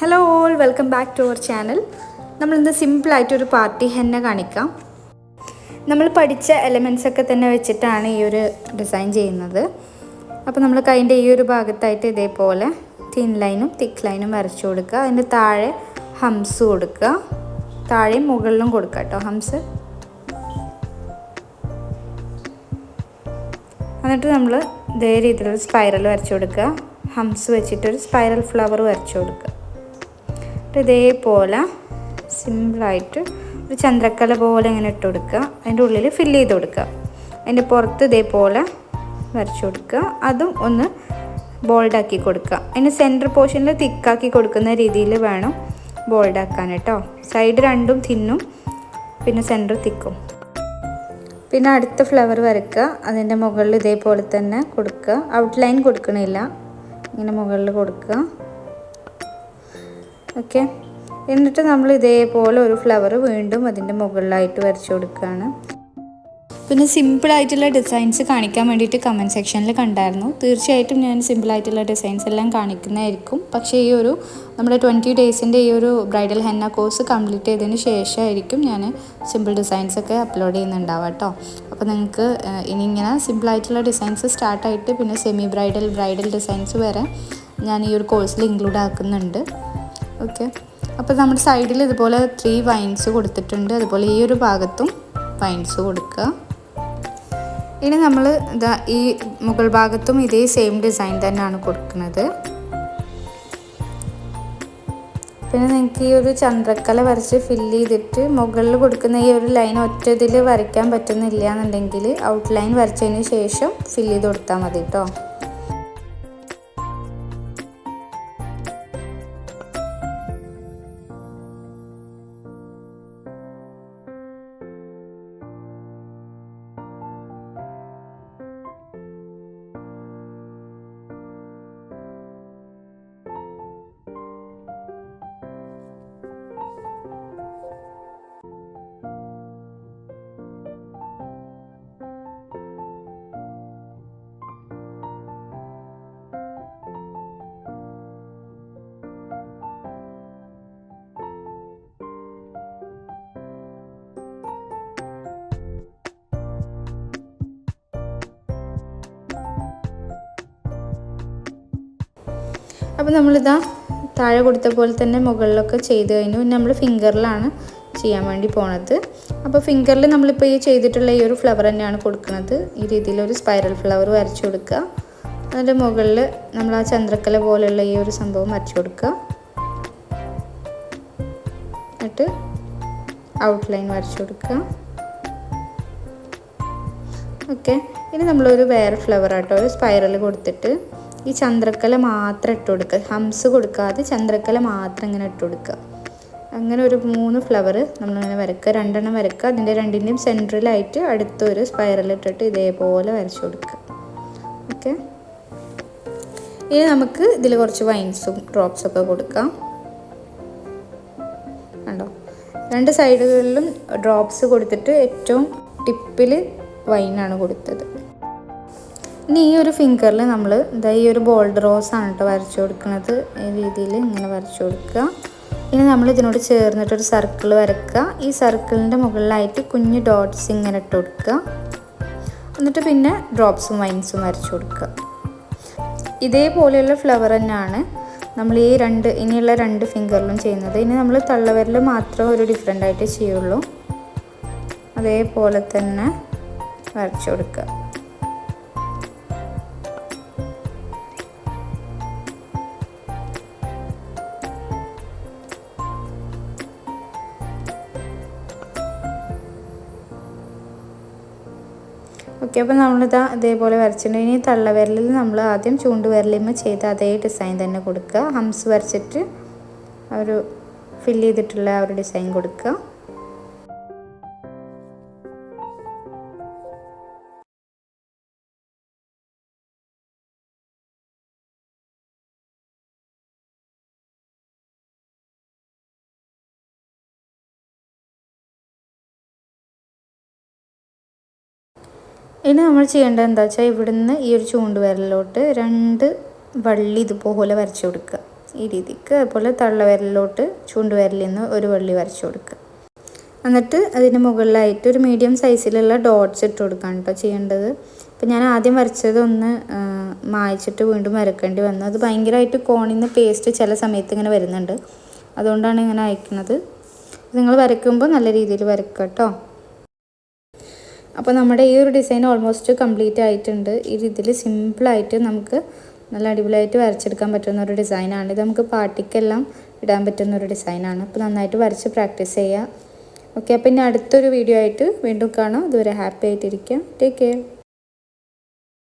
Hello all welcome back to our channel നമ്മളിന്ന് സിമ്പിളായിട്ടൊരു party henna കാണിക്കാം. നമ്മൾ പഠിച്ച എലമെൻസ് ഒക്കെ തന്നെ വെച്ചിട്ടാണ് ഈ ഒരു ഡിസൈൻ ചെയ്യുന്നത്. അപ്പോൾ നമ്മൾ കൈന്റെ ഈ ഒരു ഭാഗത്തായിട്ട് ഇതേപോലെ തിൻ ലൈനും തിക്ക് ലൈനും വരച്ചു കൊടുക്കുക. അതിന്റെ താഴെ ഹംസ് കൊടുക്കുക. താഴെയും മുകളിലും കൊടുക്കുക കേട്ടോ ഹംസ് എന്നിട്ട് നമ്മൾ ഇതേ രീതിയിലൊരു സ്പൈറൽ വരച്ചു കൊടുക്കുക. ഹംസ് വെച്ചിട്ടൊരു സ്പൈറൽ ഫ്ലവർ വരച്ചു കൊടുക്കുക. ഇതേപോലെ സിമ്പിളായിട്ട് ഒരു ചന്ദ്രക്കല പോലെ ഇങ്ങനെ ഇട്ട് കൊടുക്കുക. അതിന്റെ ഉള്ളിൽ ഫില്ല് ചെയ്ത് കൊടുക്കുക. അതിന്റെ പുറത്ത് ഇതേപോലെ വരച്ചു കൊടുക്കുക. അതും ഒന്ന് ബോൾഡാക്കി കൊടുക്കുക. അതിന് സെന്റർ പോർഷനിൽ തിക്കാക്കി കൊടുക്കുന്ന രീതിയിൽ വേണം ബോൾഡാക്കാൻ കേട്ടോ. സൈഡ് രണ്ടും തിന്നും പിന്നെ സെന്റർ തിക്കും പിന്നെ അടുത്ത ഫ്ലവർ വരക്കുക. അതിന്റെ മുകളിൽ ഇതേപോലെ തന്നെ കൊടുക്കുക. ഔട്ട്ലൈൻ കൊടുക്കണില്ല. ഇങ്ങനെ മുകളിൽ കൊടുക്കുക. ഓക്കെ. എന്നിട്ട് നമ്മൾ ഇതേപോലെ ഒരു ഫ്ലവർ വീണ്ടും അതിന്റെ മുകളിലായിട്ട് വരച്ചു കൊടുക്കുകയാണ്. പിന്നെ സിമ്പിളായിട്ടുള്ള ഡിസൈൻസ് കാണിക്കാൻ വേണ്ടിയിട്ട് കമന്റ് സെക്ഷനിൽ കണ്ടായിരുന്നു. തീർച്ചയായിട്ടും ഞാൻ സിമ്പിളായിട്ടുള്ള ഡിസൈൻസ് എല്ലാം കാണിക്കുന്നതായിരിക്കും. പക്ഷേ ഈ ഒരു നമ്മുടെ ട്വന്റി ഡേയ്സിന്റെ ഈ ഒരു ബ്രൈഡൽ ഹെന്ന കോഴ്സ് കംപ്ലീറ്റ് ചെയ്തതിന് ശേഷമായിരിക്കും ഞാൻ സിമ്പിൾ ഡിസൈൻസ് ഒക്കെ അപ്ലോഡ് ചെയ്യുന്നുണ്ടാവുക കേട്ടോ. അപ്പോൾ നിങ്ങൾക്ക് ഇനി ഇങ്ങനെ സിമ്പിളായിട്ടുള്ള ഡിസൈൻസ് സ്റ്റാർട്ടായിട്ട് പിന്നെ സെമി ബ്രൈഡൽ ബ്രൈഡൽ ഡിസൈൻസ് വരെ ഞാൻ ഈ ഒരു കോഴ്സിൽ ഇൻക്ലൂഡ് ആക്കുന്നുണ്ട്. ഓക്കെ അപ്പോൾ നമ്മുടെ സൈഡിൽ ഇതുപോലെ ത്രീ വൈൻസ് കൊടുത്തിട്ടുണ്ട്. അതുപോലെ ഈ ഒരു ഭാഗത്തും വൈൻസ് കൊടുക്കുക. ഇനി നമ്മൾ ഇതാ ഈ മുകൾ ഭാഗത്തും ഇതേ സെയിം ഡിസൈൻ തന്നെയാണ് കൊടുക്കുന്നത്. പിന്നെ നിങ്ങൾക്ക് ഈ ഒരു ചന്ദ്രക്കല വരച്ച് ഫില്ല് ചെയ്തിട്ട് മുകളിൽ കൊടുക്കുന്ന ഈ ഒരു ലൈൻ ഒറ്റ ഇതിൽ വരയ്ക്കാൻ പറ്റുന്നില്ല എന്നുണ്ടെങ്കിൽ ഔട്ട്ലൈൻ വരച്ചതിന് ശേഷം ഫില്ല് ചെയ്ത് കൊടുത്താൽ മതി കേട്ടോ അപ്പോൾ നമ്മളിതാ താഴെ കൊടുത്ത പോലെ തന്നെ മുകളിലൊക്കെ ചെയ്ത് കഴിഞ്ഞു. നമ്മൾ ഫിംഗറിലാണ് ചെയ്യാൻ വേണ്ടി പോണത്. അപ്പോൾ ഫിംഗറിൽ നമ്മളിപ്പോൾ ഈ ചെയ്തിട്ടുള്ള ഈ ഒരു ഫ്ലവർ തന്നെയാണ് കൊടുക്കുന്നത് ഈ രീതിയിൽ ഒരു സ്പൈറൽ ഫ്ലവർ വരച്ചു കൊടുക്കുക. അതിന്റെ മുകളിൽ നമ്മൾ ആ ചന്ദ്രക്കല പോലെയുള്ള ഈ ഒരു സംഭവം വരച്ചു കൊടുക്കുക. എന്നിട്ട് ഔട്ട്ലൈൻ വരച്ചു കൊടുക്കുക. ഓക്കെ ഇനി നമ്മളൊരു വേറെ ഫ്ലവർ ആട്ടോ ഒരു സ്പൈറൽ കൊടുത്തിട്ട് ഈ ചന്ദ്രക്കല മാത്രം ഇട്ട് കൊടുക്കുക. ഹംസ് കൊടുക്കാതെ ചന്ദ്രക്കല മാത്രം ഇങ്ങനെ ഇട്ട് കൊടുക്കുക. അങ്ങനെ ഒരു മൂന്ന് ഫ്ലവർ നമ്മളിങ്ങനെ വരക്കുക. രണ്ടെണ്ണം വരക്കുക. അതിന്റെ രണ്ടിന്റെയും സെൻട്രലായിട്ട് അടുത്തൊരു സ്പൈറലിട്ടിട്ട് ഇതേപോലെ വരച്ചു കൊടുക്കുക. ഓക്കെ ഇനി നമുക്ക് ഇതിൽ കുറച്ച് വൈൻസും ഡ്രോപ്സും ഒക്കെ കൊടുക്കാം. കണ്ടോ? രണ്ട് സൈഡുകളിലും ഡ്രോപ്സ് കൊടുത്തിട്ട് ഏറ്റവും ടിപ്പിൽ വൈനാണ് കൊടുത്തത്. ഇനി ഈ ഒരു ഫിംഗറിൽ നമ്മൾ ഇതാ ഈ ഒരു ബോൾഡ് റോസ് ആണ് കേട്ടോ വരച്ചു കൊടുക്കുന്നത് ഈ രീതിയിൽ ഇങ്ങനെ വരച്ചു കൊടുക്കുക ഇനി നമ്മൾ ഇതിനോട് ചേർന്നിട്ടൊരു സർക്കിൾ വരക്കുക ഈ സർക്കിളിന്റെ മുകളിലായിട്ട് കുഞ്ഞു ഡോട്ട്സ് ഇങ്ങനെ ഇട്ട് കൊടുക്കുക എന്നിട്ട് പിന്നെ ഡ്രോപ്സും വൈൻസും വരച്ചു കൊടുക്കുക ഇതേപോലെയുള്ള ഫ്ലവർ തന്നെയാണ് നമ്മൾ ഈ രണ്ട് ഇനിയുള്ള രണ്ട് ഫിംഗറിലും ചെയ്യുന്നത്. ഇനി നമ്മൾ തള്ളവരിൽ മാത്രം ഒരു ഡിഫറെന്റ് ആയിട്ട് ചെയ്യുള്ളൂ. അതേപോലെ തന്നെ വരച്ചു കൊടുക്കുക ഓക്കെ അപ്പോൾ നമ്മളിതാ ഇതേപോലെ വരച്ചിട്ടുണ്ട്. ഇനി തള്ളവിരലിൽ നമ്മൾ ആദ്യം ചൂണ്ടുവിരലിമ്മ ചെയ്ത അതേ ഡിസൈൻ തന്നെ കൊടുക്കുക. ഹംസ് വരച്ചിട്ട് ഒരു ഫില്ല് ചെയ്തിട്ടുള്ള ആ ഒരു ഡിസൈൻ കൊടുക്കുക. ഇനി നമ്മൾ ചെയ്യേണ്ടത് എന്താ വെച്ചാൽ ഇവിടുന്ന് ഈ ഒരു ചൂണ്ടുവിരലിലോട്ട് രണ്ട് വള്ളി ഇതുപോലെ വരച്ചു കൊടുക്കുക. ഈ രീതിക്ക് അതുപോലെ തള്ളവിരലിലോട്ട് ചൂണ്ടുവിരലിൽ നിന്ന് ഒരു വള്ളി വരച്ചു കൊടുക്കുക. എന്നിട്ട് അതിന് മുകളിലായിട്ട് ഒരു മീഡിയം സൈസിലുള്ള ഡോട്ട്സ് ഇട്ട് കൊടുക്കുകയാണ് കേട്ടോ ചെയ്യേണ്ടത്. അപ്പം ഞാൻ ആദ്യം വരച്ചതൊന്ന് മായച്ചിട്ട് മായ്ച്ചിട്ട് വീണ്ടും വരക്കേണ്ടി വന്നു. അത് ഭയങ്കരമായിട്ട് കോണിൽ നിന്ന് പേസ്റ്റ് ചില സമയത്ത് ഇങ്ങനെ വരുന്നുണ്ട്. അതുകൊണ്ടാണ് ഇങ്ങനെ അയക്കുന്നത്. നിങ്ങൾ വരയ്ക്കുമ്പോൾ നല്ല രീതിയിൽ വരക്കുക കേട്ടോ. അപ്പോൾ നമ്മുടെ ഈ ഒരു ഡിസൈൻ ഓൾമോസ്റ്റ് കംപ്ലീറ്റ് ആയിട്ടുണ്ട്. ഈ രീതിയിൽ സിമ്പിളായിട്ട് നമുക്ക് നല്ല അടിപൊളിയായിട്ട് വരച്ചെടുക്കാൻ പറ്റുന്ന ഒരു ഡിസൈനാണ് ഇത് നമുക്ക് പാർട്ടിക്കെല്ലാം ഇടാൻ പറ്റുന്ന ഒരു ഡിസൈനാണ് അപ്പോൾ നന്നായിട്ട് വരച്ച് പ്രാക്ടീസ് ചെയ്യുക ഓക്കെ അപ്പോൾ ഇനി അടുത്തൊരു വീഡിയോ ആയിട്ട് വീണ്ടും കാണാം. അതുവരെ ഹാപ്പി ആയിട്ടിരിക്കുക ടേക്ക് കെയർ